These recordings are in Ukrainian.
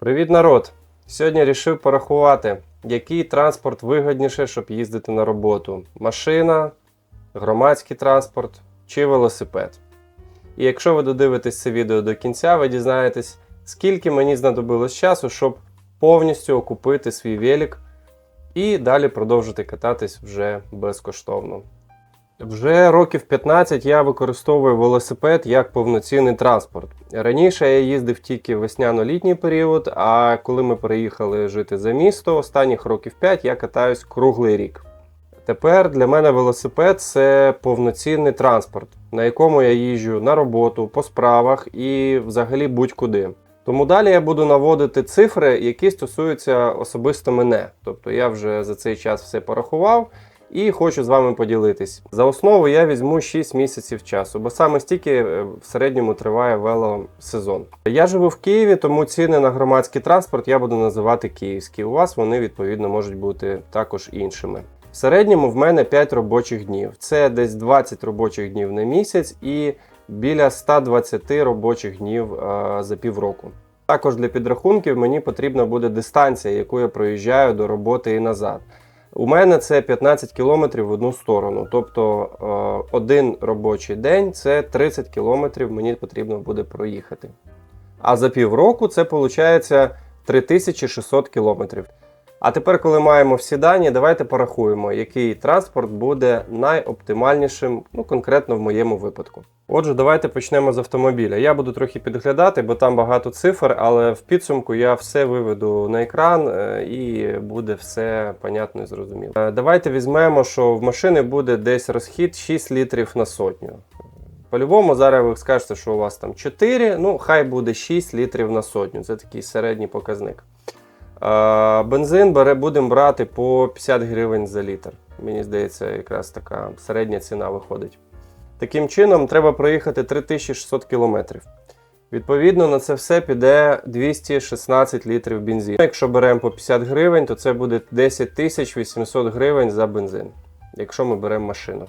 Привіт, народ! Сьогодні вирішив порахувати, який транспорт вигідніше, щоб їздити на роботу: машина, громадський транспорт чи велосипед. І якщо ви додивитесь це відео до кінця, ви дізнаєтесь, скільки мені знадобилось часу, щоб повністю окупити свій велик і далі продовжити кататись вже безкоштовно. Вже років 15 я використовую велосипед як повноцінний транспорт. Раніше я їздив тільки весняно-літній період, а коли ми переїхали жити за місто, останніх років 5 я катаюсь круглий рік. Тепер для мене велосипед це повноцінний транспорт, на якому я їжджу на роботу, по справах і взагалі будь-куди. Тому далі я буду наводити цифри, які стосуються особисто мене. Тобто я вже за цей час все порахував і хочу з вами поділитись. За основу я візьму 6 місяців часу, бо саме стільки е, в середньому триває велосезон. Я живу в Києві, тому ціни на громадський транспорт я буду називати київські. У вас вони відповідно можуть бути також іншими. В середньому в мене 5 робочих днів. Це десь 20 робочих днів на місяць і біля 120 робочих днів е, за півроку. Також для підрахунків мені потрібна буде дистанція, яку я проїжджаю до роботи і назад. У мене це 15 кілометрів в одну сторону. Тобто е, один робочий день це 30 кілометрів мені потрібно буде проїхати. А за півроку це виходить 3600 кілометрів. А тепер, коли маємо всі дані, давайте порахуємо, який транспорт буде найоптимальнішим, ну конкретно в моєму випадку. Отже, давайте почнемо з автомобіля. Я буду трохи підглядати, бо там багато цифр, але в підсумку я все виведу на екран е, і буде все понятно і зрозуміло. Е, Давайте візьмемо, що в машини буде десь розхід 6 літрів на сотню. По-любому, зараз ви скажете, що у вас там 4, ну хай буде 6 літрів на сотню. Це такий середній показник. Бензин бере, будемо брати по 50 гривень за літр. Мені здається, якраз така середня ціна виходить. Таким чином, треба проїхати 3600 кілометрів. Відповідно, на це все піде 216 літрів бензину. Якщо беремо по 50 гривень, то це буде 10 800 гривень за бензин, якщо ми беремо машину.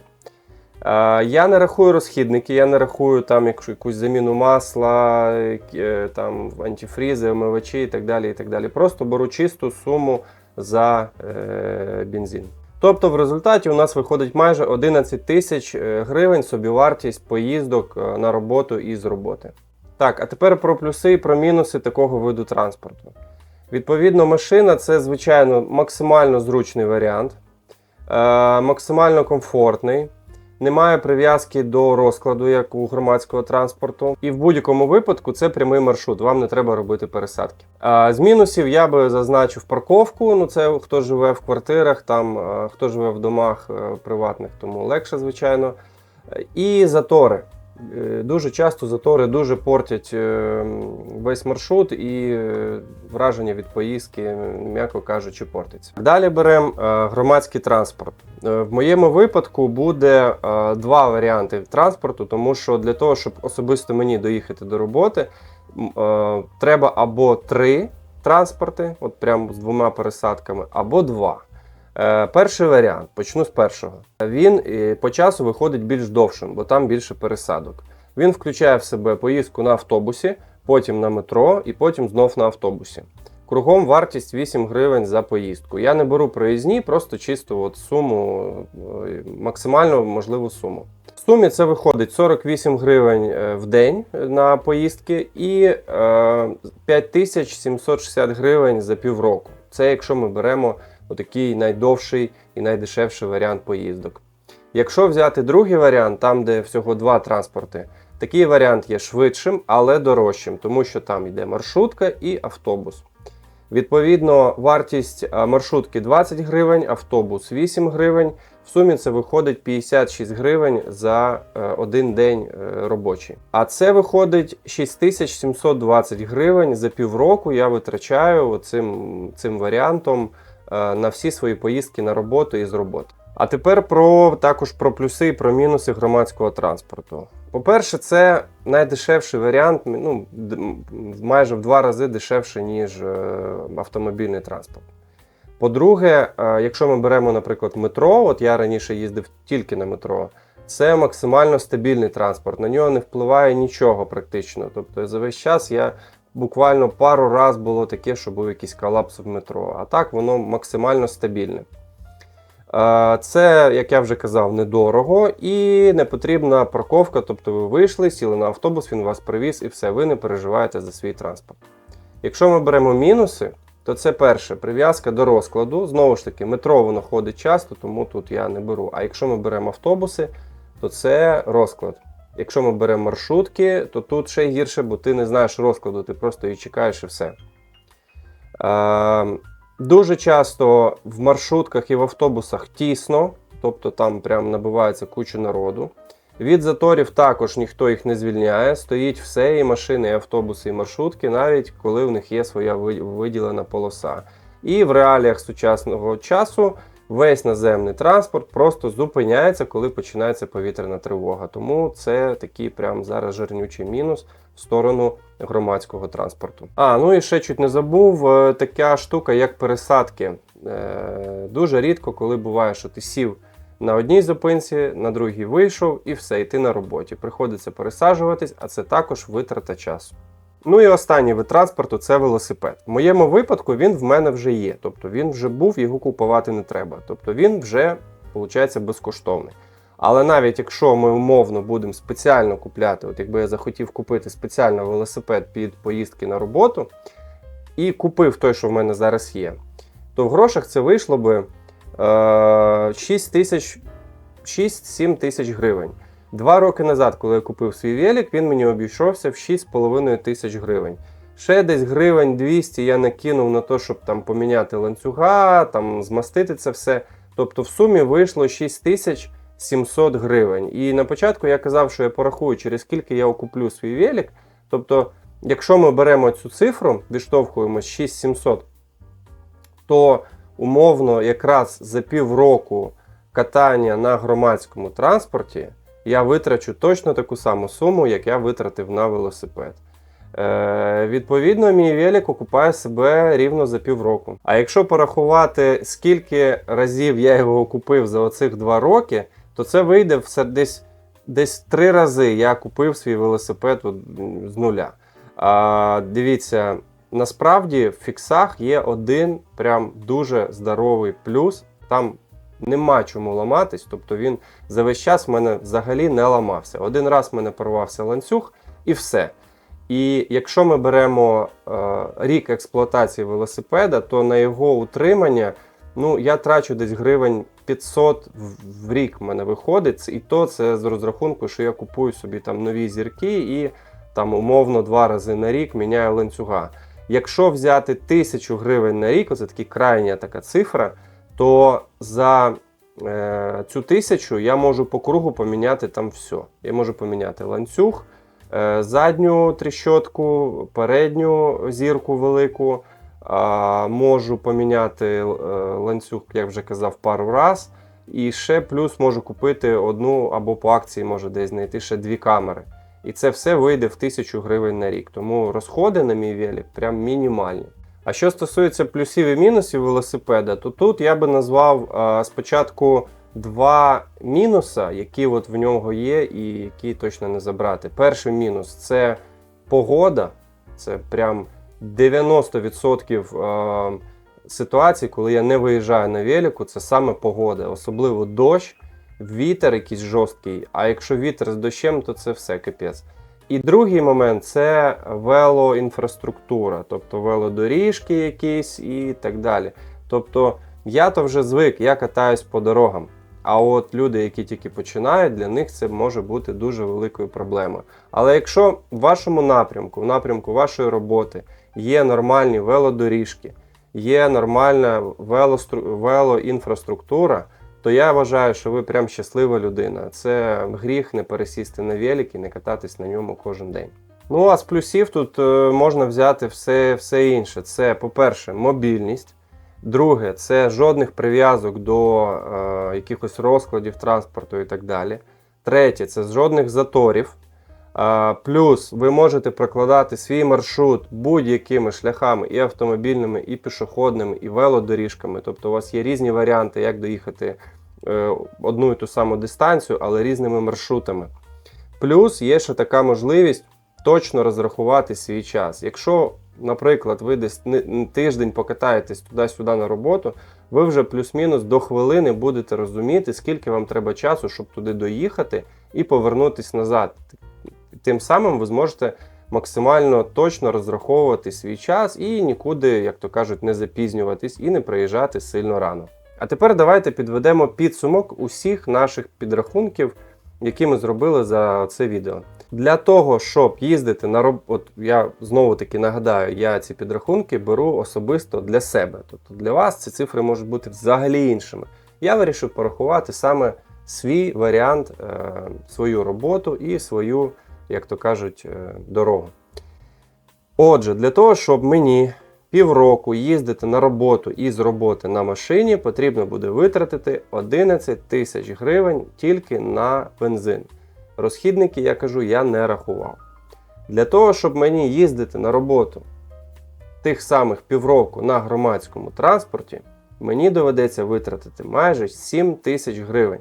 Я не рахую розхідники, я не рахую там якусь заміну масла, е, там антифрізи, омивачі і так далі. і так далі. Просто беру чисту суму за е, бензин. Тобто в результаті у нас виходить майже 11 тисяч е, гривень собівартість поїздок на роботу і з роботи. Так, а тепер про плюси і про мінуси такого виду транспорту. Відповідно, машина це, звичайно, максимально зручний варіант, максимально комфортний. Немає прив'язки до розкладу, як у громадського транспорту. І в будь-якому випадку це прямий маршрут, вам не треба робити пересадки. А з мінусів я би зазначив парковку. Ну це хто живе в квартирах, там хто живе в домах е, приватних, тому легше, звичайно. І затори. Е, Дуже часто затори дуже портять е, весь маршрут і е, враження від поїздки, м'яко кажучи, портиться. Далі беремо громадський транспорт. В моєму випадку буде два варіанти транспорту, тому що для того, щоб особисто мені доїхати до роботи, треба або три транспорти, от прямо з двома пересадками, або два. Е, Перший варіант, почну з першого. Він е, по часу виходить більш довшим, бо там більше пересадок. Він включає в себе поїздку на автобусі, потім на метро і потім знов на автобусі. Кругом вартість 8 гривень за поїздку. Я не беру проїзні, просто чисто от суму, е, максимально можливу суму. В сумі це виходить 48 гривень в день на поїздки і е, 5760 гривень за півроку. Це якщо ми беремо отакий найдовший і найдешевший варіант поїздок. Якщо взяти другий варіант, там де всього два транспорти, такий варіант є швидшим, але дорожчим, тому що там йде маршрутка і автобус. Відповідно, вартість маршрутки 20 гривень, автобус 8 гривень. В сумі це виходить 56 гривень за е, один день е, робочий. А це виходить 6720 гривень за півроку. Я витрачаю цим, цим варіантом е, на всі свої поїздки на роботу і з роботи. А тепер про також про плюси і про мінуси громадського транспорту. По-перше, це найдешевший варіант, ну, майже в два рази дешевше, ніж е, автомобільний транспорт. По-друге, е, якщо ми беремо, наприклад, метро, от я раніше їздив тільки на метро, це максимально стабільний транспорт, на нього не впливає нічого практично. Тобто за весь час я буквально пару раз було таке, що був якийсь колапс в метро. А так воно максимально стабільне. Е, Це, як я вже казав, недорого і не потрібна парковка. Тобто ви вийшли, сіли на автобус, він вас привіз і все, ви не переживаєте за свій транспорт. Якщо ми беремо мінуси, то це перше прив'язка до розкладу. Знову ж таки, метро воно ходить часто, тому тут я не беру. А якщо ми беремо автобуси, то це розклад. Якщо ми беремо маршрутки, то тут ще гірше, бо ти не знаєш розкладу, ти просто її чекаєш і все. Е, дуже часто в маршрутках і в автобусах тісно, тобто там прям набивається куча народу. Від заторів також ніхто їх не звільняє. Стоїть все, і машини, і автобуси, і маршрутки, навіть коли в них є своя виділена полоса. І в реаліях сучасного часу весь наземний транспорт просто зупиняється, коли починається повітряна тривога. Тому це такий прям зараз жирнючий мінус в сторону громадського транспорту. А, ну і ще чуть не забув, е, така штука, як пересадки. Е, Дуже рідко, коли буває, що ти сів на одній зупинці, на другій вийшов і все, і ти на роботі. Приходиться пересаджуватись, а це також витрата часу. Ну і останній вид транспорту це велосипед. В моєму випадку він в мене вже є. Тобто він вже був, його купувати не треба. Тобто він вже, виходить, безкоштовний. Але навіть якщо ми умовно будемо спеціально купляти, от якби я захотів купити спеціально велосипед під поїздки на роботу, і купив той, що в мене зараз є, то в грошах це вийшло би е, 6 тисяч 6-7 тисяч гривень. Два роки назад, коли я купив свій велик, він мені обійшовся в 6,5 тисяч гривень. Ще десь гривень 200 я накинув на те, щоб там поміняти ланцюга, там змастити це все. Тобто в сумі вийшло 6700 гривень. І на початку я казав, що я порахую, через скільки я окуплю свій велик. Тобто, якщо ми беремо цю цифру, відштовхуємо 6700, то умовно якраз за півроку катання на громадському транспорті я витрачу точно таку саму суму, як я витратив на велосипед. Е, відповідно, мій велик окупає себе рівно за півроку. А якщо порахувати, скільки разів я його купив за оцих два роки, то це вийде все десь, десь три рази я купив свій велосипед з нуля. А, дивіться, насправді в фіксах є один прям дуже здоровий плюс. Там нема чому ламатись, тобто він за весь час в мене взагалі не ламався. Один раз в мене порвався ланцюг і все. І якщо ми беремо е, рік експлуатації велосипеда, то на його утримання ну, я трачу десь гривень 500 в, рік в мене виходить. І то це з розрахунку, що я купую собі там нові зірки і там умовно два рази на рік міняю ланцюга. Якщо взяти тисячу гривень на рік, оце така крайня така цифра, то за е, цю тисячу я можу по кругу поміняти там все. Я можу поміняти ланцюг, е, задню тріщотку, передню зірку велику. А, можу поміняти е, ланцюг, як вже казав, пару раз. І ще плюс можу купити одну або по акції може десь знайти ще дві камери. І це все вийде в 1000 гривень на рік. Тому розходи на мій велик прям мінімальні. А що стосується плюсів і мінусів велосипеда, то тут я би назвав а, спочатку два мінуса, які от в нього є, і які точно не забрати. Перший мінус це погода. Це прям 90% е, ситуацій, коли я не виїжджаю на велику, це саме погода, особливо дощ, вітер якийсь жорсткий. А якщо вітер з дощем, то це все капець. І другий момент це велоінфраструктура, тобто велодоріжки якісь і так далі. Тобто я то вже звик, я катаюсь по дорогам. А от люди, які тільки починають, для них це може бути дуже великою проблемою. Але якщо в вашому напрямку, в напрямку вашої роботи є нормальні велодоріжки, є нормальна велоінфраструктура, то я вважаю, що ви прям щаслива людина. Це гріх не пересісти на велик і не кататись на ньому кожен день. Ну а з плюсів тут е, можна взяти все, все інше. Це, по-перше, мобільність. Друге, це жодних прив'язок до е, якихось розкладів транспорту і так далі. Третє, це жодних заторів. Плюс ви можете прокладати свій маршрут будь-якими шляхами, і автомобільними, і пішохідними, і велодоріжками. Тобто у вас є різні варіанти, як доїхати е, одну і ту саму дистанцію, але різними маршрутами. Плюс є ще така можливість точно розрахувати свій час. Якщо, наприклад, ви десь тиждень покатаєтесь туди-сюди на роботу, ви вже плюс-мінус до хвилини будете розуміти, скільки вам треба часу, щоб туди доїхати і повернутись назад. Тим самим ви зможете максимально точно розраховувати свій час і нікуди, як то кажуть, не запізнюватись і не приїжджати сильно рано. А тепер давайте підведемо підсумок усіх наших підрахунків, які ми зробили за це відео. Для того, щоб їздити на роботу, от я знову таки нагадаю, я ці підрахунки беру особисто для себе. Тобто для вас ці цифри можуть бути взагалі іншими. Я вирішив порахувати саме свій варіант, е, свою роботу і свою, як то кажуть, е, дорогу. Отже, для того, щоб мені півроку їздити на роботу і з роботи на машині, потрібно буде витратити 11 тисяч гривень тільки на бензин. Розхідники, я кажу, я не рахував. Для того, щоб мені їздити на роботу тих самих півроку на громадському транспорті, мені доведеться витратити майже 7 тисяч гривень.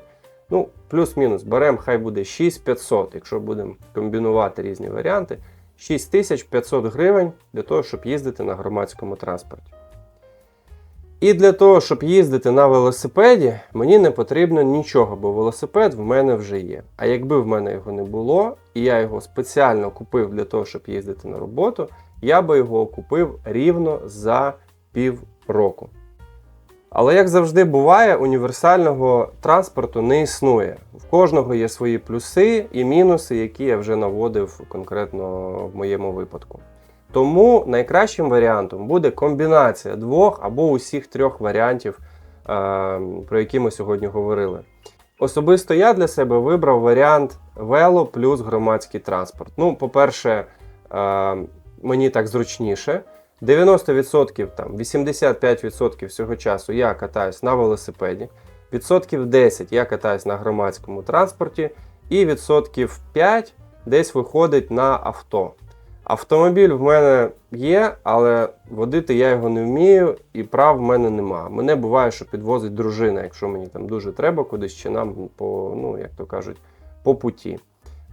Ну, плюс-мінус, беремо, хай буде 6500, якщо будемо комбінувати різні варіанти. 6500 гривень для того, щоб їздити на громадському транспорті. І для того, щоб їздити на велосипеді, мені не потрібно нічого, бо велосипед в мене вже є. А якби в мене його не було, і я його спеціально купив для того, щоб їздити на роботу, я би його купив рівно за півроку. Але як завжди буває, універсального транспорту не існує. В кожного є свої плюси і мінуси, які я вже наводив конкретно в моєму випадку. Тому найкращим варіантом буде комбінація двох або усіх трьох варіантів, е, про які ми сьогодні говорили. Особисто я для себе вибрав варіант вело плюс громадський транспорт. Ну, по-перше, е, мені так зручніше. 90%, там, 85% всього часу я катаюсь на велосипеді, відсотків 10 я катаюсь на громадському транспорті, і відсотків 5 десь виходить на авто. Автомобіль в мене є, але водити я його не вмію, і прав в мене нема. Мене буває, що підвозить дружина, якщо мені там дуже треба кудись, чи нам по, ну, як то кажуть, по путі.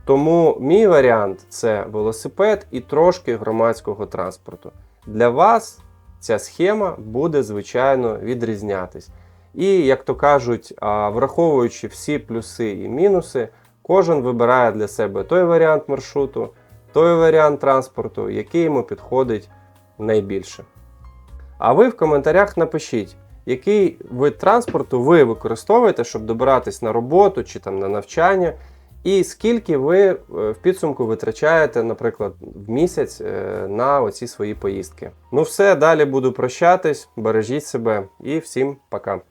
Тому мій варіант це велосипед і трошки громадського транспорту. Для вас ця схема буде, звичайно, відрізнятись. І, як то кажуть, враховуючи всі плюси і мінуси, кожен вибирає для себе той варіант маршруту, той варіант транспорту, який йому підходить найбільше. А ви в коментарях напишіть, який вид транспорту ви використовуєте, щоб добиратись на роботу чи там на навчання, і скільки ви е, в підсумку витрачаєте, наприклад, в місяць е, на оці свої поїздки. Ну все, далі буду прощатись, бережіть себе і всім пока.